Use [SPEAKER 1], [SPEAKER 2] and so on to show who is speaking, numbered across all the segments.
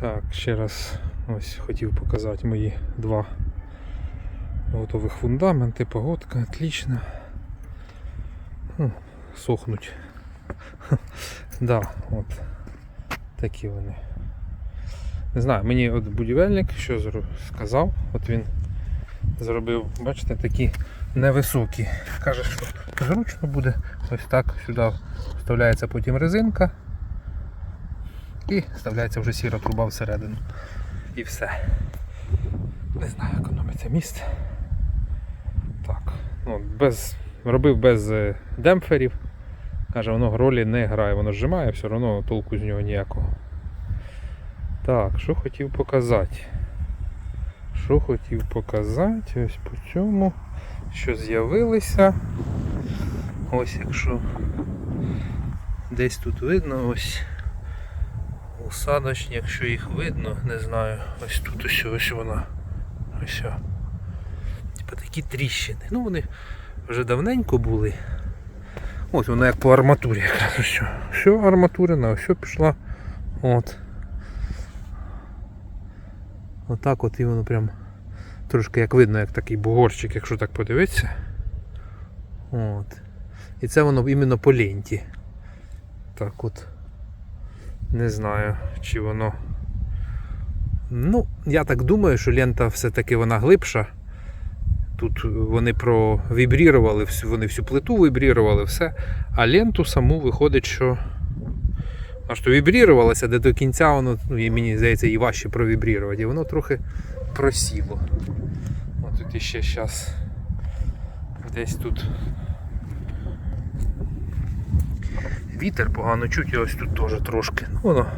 [SPEAKER 1] Так, ще раз ось хотів показати мої два готових фундаменти, погодка, отлично. Ну, сохнуть. да, от такі вони. Не знаю, мені от будівельник що сказав, от він зробив, бачите, такі невисокі. Каже, що зручно буде. Ось так сюди вставляється потім резинка. І вставляється вже сіра труба всередину. І все. Не знаю, економиться місце. Так. Ну, без, робив без е, демпферів. Каже, воно ролі не грає, воно зжимає, все одно толку з нього ніякого. Так, що хотів показати? Що хотів показати? Ось по цьому, що з'явилися. Ось якщо десь тут видно, ось усадочні, якщо їх видно, не знаю, ось тут ось, ось вона. Ось. Типа такі тріщини. Ну вони вже давненько були. Ось вона як по арматурі якраз ось. Все арматурина, ось пішла. От. Отак от і воно прям трошки як видно, як такий бугорчик, якщо так подивитися. От. І це воно іменно по ленті. Так от. Не знаю, чи воно. Ну, я так думаю, що лента все-таки вона глибша. Тут вони провібрірували, всю- вони всю плиту вібрірували, все. А ленту саму виходить, що. А що вібрірувалося, де до кінця воно, ну і мені здається, і важче провібрірувати. І воно трохи просіло. От тут іще зараз десь тут вітер погано чуть, і ось тут теж трошки. Ну, воно,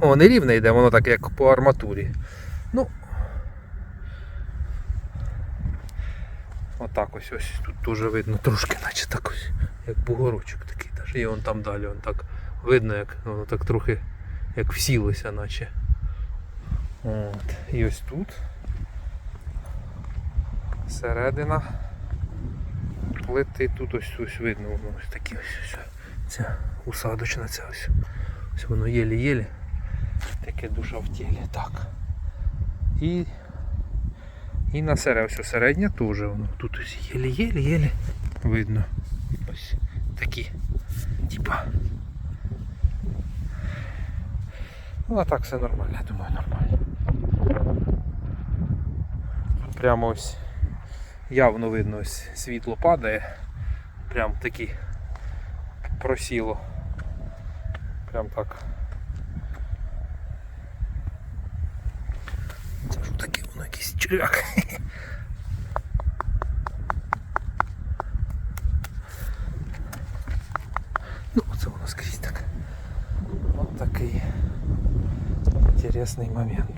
[SPEAKER 1] воно не рівне йде, воно так як по арматурі. Ну. Отак ось ось тут теж видно трошки, наче так ось, як бугорочок такий. Даже і вон там далі, вон так видно, як воно так трохи як всілося, наче. От. І ось тут. Середина плити, тут ось ось видно, воно ось такі ось. ось. Ця усадочна ця ось. Ось воно єлі-єлі. Таке душа в тілі. Так. І. І на сере, ось середня теж воно. Тут ось єлі-єлі-єлі видно. Ось такі. Типа. Ну а так все нормально, я думаю, нормально. Прямо ось явно видно ось світло падає. Прям такі просіло. Прям так. Це ж таке воно якийсь черв'як. Ну, це воно скрізь так. От такий інтересний момент.